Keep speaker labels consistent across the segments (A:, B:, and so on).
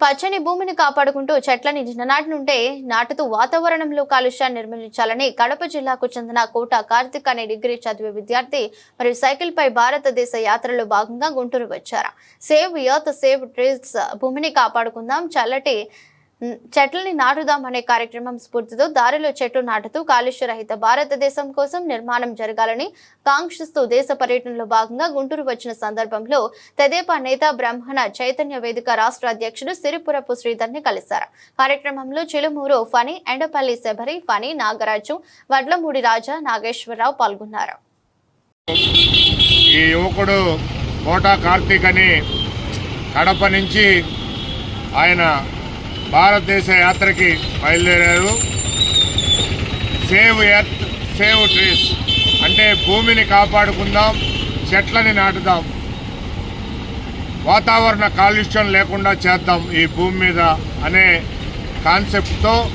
A: పచ్చని భూమిని కాపాడుకుంటూ చెట్లని చిన్ననాటి నుండే నాటుతూ వాతావరణంలో కాలుష్యాన్ని నిర్మూలించాలని కడప జిల్లాకు చెందిన కోట కార్తిక్ అనే డిగ్రీ చదివే విద్యార్థి మరియు సైకిల్ పై భారతదేశ యాత్రలో భాగంగా గుంటూరు వచ్చారు. సేవ్ ఎర్త్ సేవ్ ట్రీస్ భూమిని కాపాడుకుందాం చల్లటి చెట్లని నాటుదాం అనే కార్యక్రమం స్ఫూర్తితో దారిలో చెట్లు నాటుతూ కాలుష్య రహిత భారతదేశం కోసం నిర్మాణం జరగాలని కాంక్షిస్తూ దేశ పర్యటనలో భాగంగా గుంటూరు వచ్చిన సందర్భంలో తెదేపా నేత బ్రహ్మణ చైతన్య వేదిక రాష్ట్ర అధ్యక్షుడు సిరిపురపు శ్రీధర్ని కలిశారు. కార్యక్రమంలో చిలుమూరు ఫణి ఎండపల్లి శబరి ఫణి నాగరాజు వడ్లమూడి రాజా నాగేశ్వరరావు పాల్గొన్నారు.
B: ఈ యువకుడు కోటా కార్తీక్ అని కడప నుంచి ఆయన భారతదేశ యాత్రకి బయలుదేరారు. Save earth save trees. అంటే భూమిని కాపాడుకుందాం చెట్లని నాటుదాం. వాతావరణ కాలుష్యం లేకుండా చేద్దాం ఈ భూమి మీద అనే కాన్సెప్ట్తో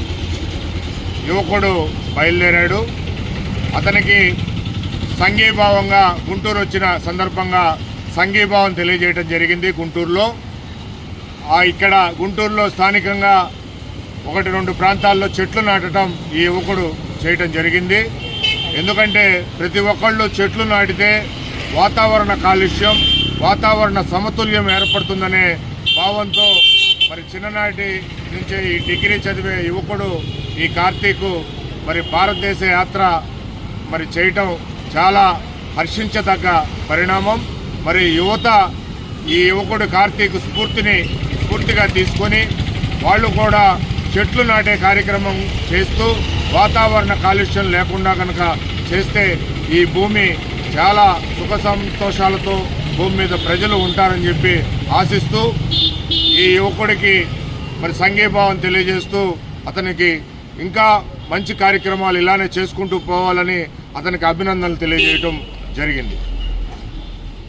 B: యువకుడు బయలుదేరాడు. అతనికి సంఘీభావంగా గుంటూరు వచ్చిన సందర్భంగా సంఘీభావం తెలియజేయడం జరిగింది గుంటూరులో. ఇక్కడ గుంటూరులో స్థానికంగా ఒకటి రెండు ప్రాంతాల్లో చెట్లు నాటడం ఈ యువకుడు చేయటం జరిగింది. ఎందుకంటే ప్రతి ఒక్కళ్ళు చెట్లు నాటితే వాతావరణ కాలుష్యం వాతావరణ సమతుల్యం ఏర్పడుతుందనే భావంతో మరి చిన్ననాటి నుంచే ఈ డిగ్రీ చదివే యువకుడు ఈ కార్తీకు మరి భారతదేశ యాత్ర మరి చేయటం చాలా హర్షించదగ్గ పరిణామం. మరి యువత ఈ యువకుడు కార్తీక్ స్ఫూర్తిని స్ఫూర్తిగా తీసుకొని వాళ్ళు కూడా చెట్లు నాటే కార్యక్రమం చేస్తూ వాతావరణ కాలుష్యం లేకుండా కనుక చేస్తే ఈ భూమి చాలా సుఖ సంతోషాలతో భూమి మీద ప్రజలు ఉంటారని చెప్పి ఆశిస్తూ ఈ యువకుడికి మరి సంఘీభావం తెలియజేస్తూ అతనికి ఇంకా మంచి కార్యక్రమాలు ఇలానే చేసుకుంటూ పోవాలని అతనికి అభినందనలు తెలియజేయటం జరిగింది.